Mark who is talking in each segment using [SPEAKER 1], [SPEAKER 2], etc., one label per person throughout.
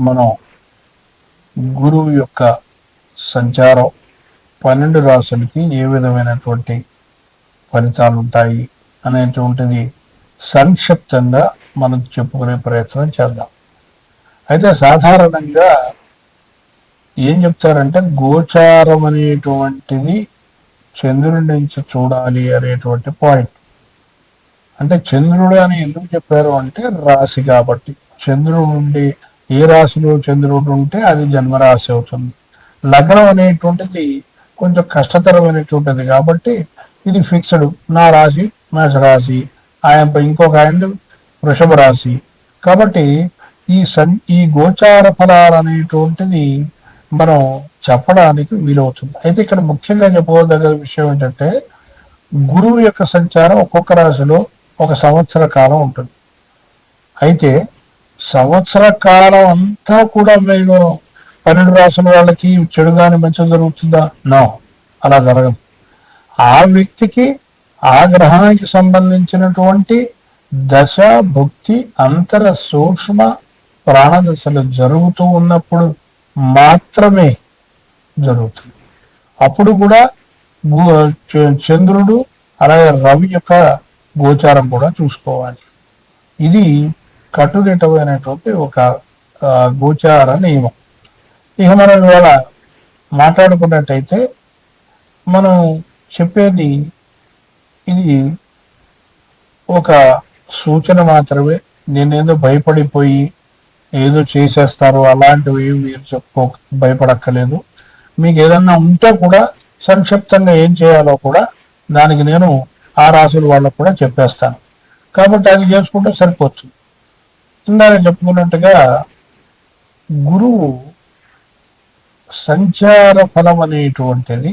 [SPEAKER 1] మనం గురువు యొక్క సంచారం పన్నెండు రాసులకి ఏ విధమైనటువంటి ఫలితాలు ఉంటాయి అనేటువంటిది సంక్షిప్తంగా మనం చెప్పుకునే ప్రయత్నం చేద్దాం. అయితే సాధారణంగా ఏం చెప్తారంటే గోచారం అనేటువంటిది చంద్రుడి నుంచి చూడాలి అనేటువంటి పాయింట్. అంటే చంద్రుడు అని ఎందుకు చెప్పారు అంటే రాశి కాబట్టి. చంద్రుడు ఉండే ఏ రాశిలో చంద్రుడు ఉంటే అది జన్మరాశి అవుతుంది. లగ్నం అనేటువంటిది కొంచెం కష్టతరమైనటువంటిది కాబట్టి ఇది ఫిక్స్డ్ నా రాశి మేషరాశి ఆయన ఇంకొక ఆయన వృషభ రాశి. కాబట్టి ఈ సన్ ఈ గోచార ఫలాలు అనేటువంటిది మనం చెప్పడానికి వీలవుతుంది. అయితే ఇక్కడ ముఖ్యంగా చెప్పుకోదగ్గ విషయం ఏంటంటే గురువు యొక్క సంచారం ఒక్కొక్క రాశిలో ఒక సంవత్సర కాలం ఉంటుంది. అయితే సంవత్సర కాలం అంతా కూడా మేము పన్నెండు రాసుల వాళ్ళకి చెడు కానీ మంచి జరుగుతుందా? నో అలా జరగదు. ఆ వ్యక్తికి ఆ గ్రహానికి సంబంధించినటువంటి దశ భుక్తి అంతర సూక్ష్మ ప్రాణదశలు జరుగుతూ ఉన్నప్పుడు మాత్రమే జరుగుతుంది. అప్పుడు కూడా చంద్రుడు అలాగే రవి యొక్క గోచారం కూడా చూసుకోవాలి. ఇది కట్టుదిట్టమైనటువంటి ఒక గోచార నియమం. ఇక మనం ఇవాళ మాట్లాడుకున్నట్టయితే మనం చెప్పేది ఇది ఒక సూచన మాత్రమే. నేనేదో భయపడిపోయి ఏదో చేసేస్తారు అలాంటివి మీరు చెప్పుకో భయపడక్కలేదు మీకు ఏదన్నా ఉంటే కూడా సంక్షిప్తంగా ఏం చేయాలో కూడా దానికి నేను ఆ రాసుల వాళ్ళకు కూడా చెప్పేస్తాను. కాబట్టి అది చేసుకుంటే సరిపోతుంది. ఇందాక చెప్పుకున్నట్టుగా గురువు సంచార ఫలం అనేటువంటిది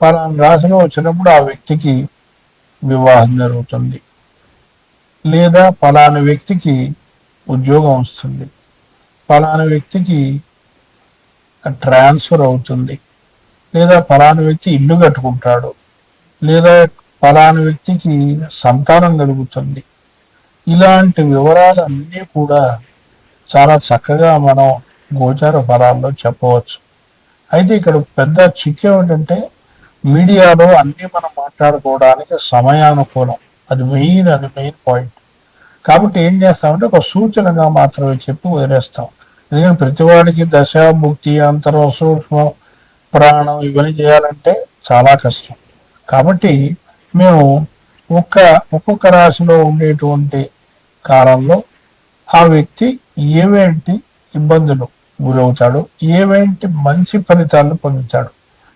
[SPEAKER 1] పలానా రాశిలో వచ్చినప్పుడు ఆ వ్యక్తికి వివాహం జరుగుతుంది. లేదా పలానా వ్యక్తికి ఉద్యోగం వస్తుంది. పలానా వ్యక్తికి ట్రాన్స్ఫర్ అవుతుంది. లేదా పలానా వ్యక్తి ఇల్లు కట్టుకుంటాడు. లేదా పలానా వ్యక్తికి సంతానం కలుగుతుంది. ఇలాంటి వివరాలన్నీ కూడా చాలా చక్కగా మనం గోచార ఫలాల్లో చెప్పవచ్చు. అయితే ఇక్కడ పెద్ద చిక్కు ఏమిటంటే మీడియాలో అన్నీ మనం మాట్లాడుకోవడానికి సమయానుకూలం. అది మెయిన్ అది మెయిన్ పాయింట్. కాబట్టి ఏం చేస్తామంటే ఒక సూచనగా మాత్రమే చెప్పి వదిలేస్తాం. ఎందుకంటే ప్రతివాడికి దశ ముక్తి అంతరం సూక్ష్మం ప్రాణం ఇవన్నీ చేయాలంటే చాలా కష్టం. కాబట్టి మేము ఒక్క ఒక్కొక్క రాశిలో ఉండేటువంటి కాలంలో ఆ వ్యక్తి ఏవేంటి ఇబ్బందులు గురవుతాడు ఏవేంటి మంచి ఫలితాలను పొందుతాడు?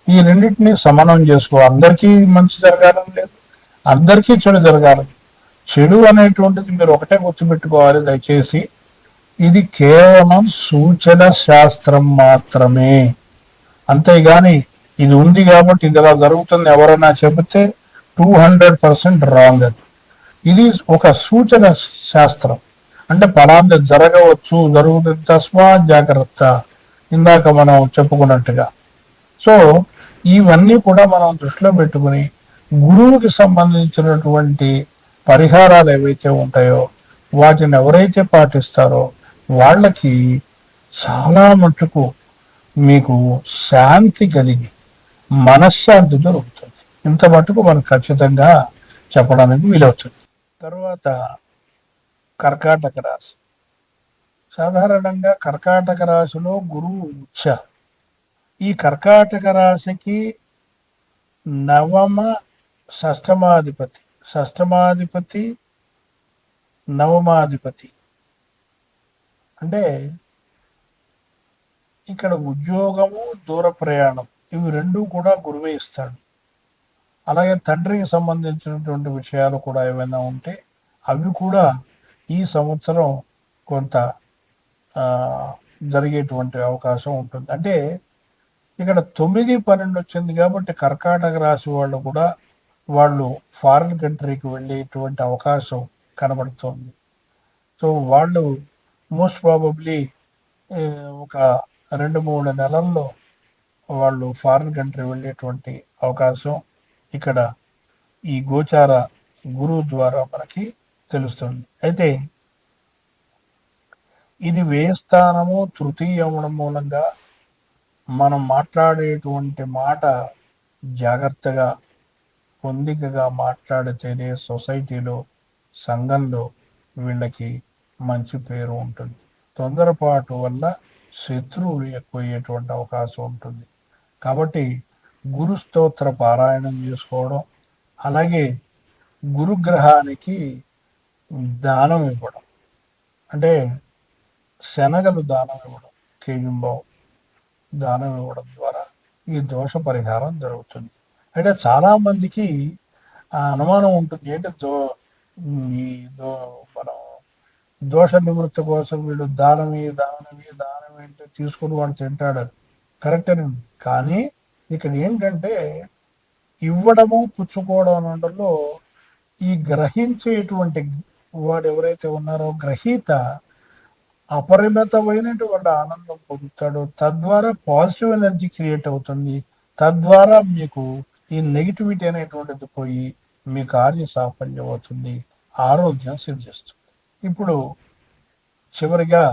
[SPEAKER 1] ఈ రెండింటిని సమానం చేసుకో. అందరికీ మంచి జరగాలని లేదు అందరికీ చెడు జరగాలని. చెడు అనేటువంటిది మీరు ఒకటే గుర్తుపెట్టుకోవాలి దయచేసి. ఇది కేవలం సూచన శాస్త్రం మాత్రమే. అంతేగాని ఇది ఉంది కాబట్టి ఇది ఇలా జరుగుతుంది ఎవరైనా చెబితే టూ హండ్రెడ్ పర్సెంట్ రాంగ్ అది. ఇది ఒక సూచన శాస్త్రం. అంటే ఫలాంది జరగవచ్చు జరుగుతుంది తస్మా జాగ్రత్త. ఇందాక మనం చెప్పుకున్నట్టుగా. సో ఇవన్నీ కూడా మనం దృష్టిలో పెట్టుకుని గురువుకి సంబంధించినటువంటి పరిహారాలు ఏవైతే ఉంటాయో వాటిని ఎవరైతే పాటిస్తారో వాళ్ళకి చాలా మట్టుకు మీకు శాంతి కలిగి మనశ్శాంతి దొరుకుతుంది. ఇంత మటుకు మనం ఖచ్చితంగా చెప్పడానికి వీలవుతుంది. తర్వాత కర్కాటక రాశి. సాధారణంగా కర్కాటక రాశిలో గురువు ఉచ్చ ఈ కర్కాటక రాశికి నవమ షష్టమాధిపతి షష్టమాధిపతి నవమాధిపతి. అంటే ఇక్కడ ఉద్యోగము దూర ప్రయాణం ఇవి రెండు కూడా గురువే ఇస్తాడు. అలాగే తండ్రికి సంబంధించినటువంటి విషయాలు కూడా ఏమైనా ఉంటే అవి కూడా ఈ సంవత్సరం కొంత జరిగేటువంటి అవకాశం ఉంటుంది. అంటే ఇక్కడ తొమ్మిది పన్నెండు వచ్చింది కాబట్టి కర్కాటక రాశి వాళ్ళు కూడా వాళ్ళు ఫారిన్ కంట్రీకి వెళ్ళేటువంటి అవకాశం కనబడుతోంది. సో వాళ్ళు మోస్ట్ ప్రాబబ్లీ ఒక రెండు మూడు నెలల్లో వాళ్ళు ఫారిన్ కంట్రీ వెళ్ళేటువంటి అవకాశం ఇక్కడ ఈ గోచార గురువు ద్వారా మనకి తెలుస్తుంది. అయితే ఇది వేయస్థానము తృతీయ మూలంగా మనం మాట్లాడేటువంటి మాట జాగ్రత్తగా పొందికగా మాట్లాడితేనే సొసైటీలో సంఘంలో వీళ్ళకి మంచి పేరు ఉంటుంది. తొందరపాటు వల్ల శత్రువులు ఎక్కువయ్యేటువంటి అవకాశం ఉంటుంది. కాబట్టి గురు స్తోత్ర పారాయణం చేసుకోవడం అలాగే గురుగ్రహానికి దానం ఇవ్వడం. అంటే శనగలు దానం ఇవ్వడం కేజుంబావు దానం ఇవ్వడం ద్వారా ఈ దోష పరిహారం జరుగుతుంది. అంటే చాలా మందికి ఆ అనుమానం ఉంటుంది ఏంటి దో ఈ దో మనం దోష నివృత్తి కోసం వీడు దానమే దానమే దానం ఏంటి తీసుకుని వాడు తింటాడు కరెక్టేనండి. కానీ ఇక్కడ ఏంటంటే ఇవ్వడము పుచ్చుకోవడం అనడంలో ఈ గ్రహించేటువంటి వాడు ఎవరైతే ఉన్నారో గ్రహీత అపరిమితమైనటువంటి ఆనందం పొందుతాడు. తద్వారా పాజిటివ్ ఎనర్జీ క్రియేట్ అవుతుంది. తద్వారా మీకు ఈ నెగిటివిటీ అనేటువంటిది పోయి మీ కార్య సాఫల్యం అవుతుంది. ఆరోగ్యం సిద్ధిస్తుంది. ఇప్పుడు చివరిగా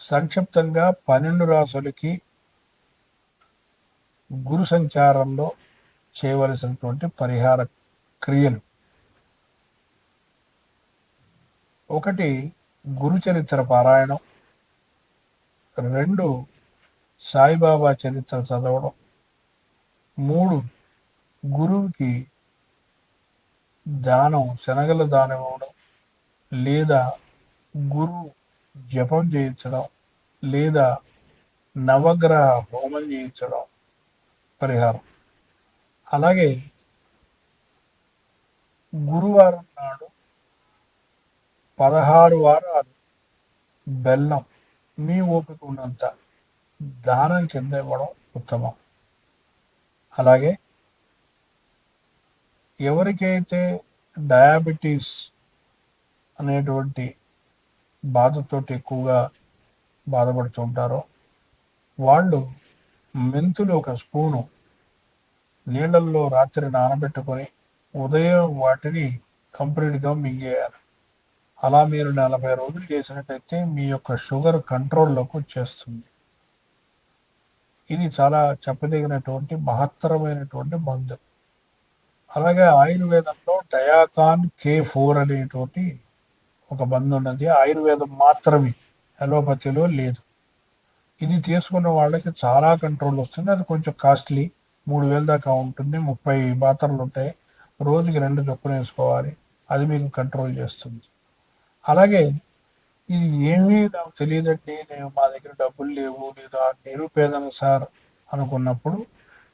[SPEAKER 1] సంక్షిప్తంగా పన్నెండు రాసులకి గురు సంచారంలో చేయవలసినటువంటి పరిహార క్రియలు. ఒకటి గురు చరిత్ర పారాయణం. రెండు సాయిబాబా చరిత్ర చదవడం. మూడు గురువుకి దానం శనగల దానం ఇవ్వడం లేదా గురు జపం చేయించడం లేదా నవగ్రహ హోమం చేయించడం. పరిహారం. అలాగే గురువారం నాడు పదహారు వారాలు బెల్లం మీ ఓపిక ఉన్నంత దానం కింద ఇవ్వడం ఉత్తమం. అలాగే ఎవరికైతే డయాబెటీస్ అనేటువంటి బాధతోటి ఎక్కువగా బాధపడుతుంటారో వాళ్ళు మెంతులు ఒక స్పూను నీళ్ళల్లో రాత్రి నానబెట్టుకొని ఉదయం వాటిని కంప్లీట్గా మింగేయాలి. అలా మీరు నలభై రోజులు చేసినట్టయితే మీ యొక్క షుగర్ కంట్రోల్లోకి వచ్చేస్తుంది. ఇది చాలా చెప్పదగినటువంటి మహత్తరమైనటువంటి మందు. అలాగే ఆయుర్వేదంలో డయాకాన్ కే ఫోర్ అనేటువంటి ఒక మందు ఉన్నది. ఆయుర్వేదం మాత్రమే అలోపతిలో లేదు. ఇది తీసుకున్న వాళ్ళకి చాలా కంట్రోల్ వస్తుంది. అది కొంచెం కాస్ట్లీ మూడు వేల దాకా ఉంటుంది. ముప్పై మాత్రలు ఉంటాయి. రోజుకి రెండు చొప్పున వేసుకోవాలి. అది మీకు కంట్రోల్ చేస్తుంది. అలాగే ఇది ఏమీ నాకు తెలియదండి. నేను మా దగ్గర డబ్బులు లేవు. లేదా నిరుపేదను సార్ అనుకున్నప్పుడు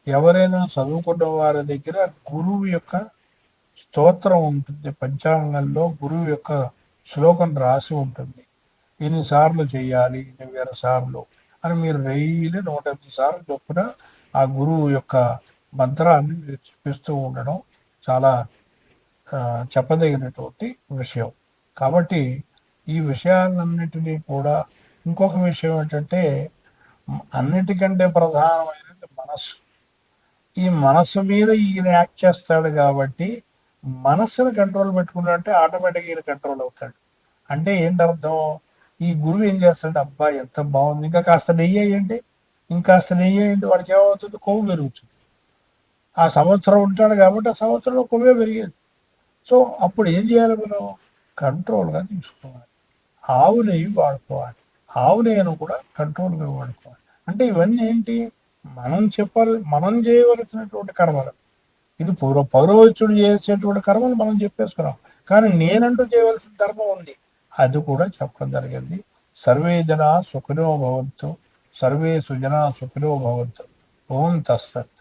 [SPEAKER 1] ఎవరైనా చదువుకున్న వారి దగ్గర గురువు యొక్క స్తోత్రం ఉంటుంది. పంచాంగంలో గురువు యొక్క శ్లోకం రాసి ఉంటుంది. ఇన్నిసార్లు చేయాలి. ఇన్ని వేల సార్లు. అని మీరు డైలీ నూట ఎనిమిది సార్లు చొప్పున ఆ గురువు యొక్క మంత్రాన్ని మీరు చెప్పిస్తూ ఉండడం చాలా చెప్పదగినటువంటి విషయం. కాబట్టి ఈ విషయాలన్నిటినీ కూడా ఇంకొక విషయం ఏంటంటే అన్నిటికంటే ప్రధానమైనది మనస్సు. ఈ మనస్సు మీద ఈయన యాక్ట్ చేస్తాడు కాబట్టి మనస్సును కంట్రోల్ పెట్టుకున్నట్టే ఆటోమేటిక్గా ఈయన కంట్రోల్ అవుతాడు. అంటే ఏంటర్థం? ఈ గురువు ఏం చేస్తాడు అబ్బా ఎంత బాగుంది. ఇంకా కాస్త నెయ్యి వేయండి. ఇంకాస్త నెయ్యి వేయండి. వాడికి ఏమవుతుంది? కొవ్వు పెరుగుతుంది. ఆ సంవత్సరం ఉంటాడు కాబట్టి ఆ సంవత్సరంలో కొవ్వే పెరిగేది. సో అప్పుడు ఏం చేయాలి మనం? కంట్రోల్గా తీసుకోవాలి. ఆవు నెయ్యి వాడుకోవాలి. ఆవు నెయ్యను కూడా కంట్రోల్గా వాడుకోవాలి. అంటే ఇవన్నీ ఏంటి? మనం చెప్పాలి మనం చేయవలసినటువంటి కర్మలు. ఇది పూర్వ పౌరవచ్చుడు చేసేటువంటి కర్మలు మనం చెప్పేసుకున్నాం. కానీ నేనంటూ చేయవలసిన ధర్మం ఉంది. అది కూడా చెప్పడం జరిగింది. సర్వే జనా సుఖినో భవంతు సర్వే సుజనా సుఖినో భవంతు. ఓం తస్సత్.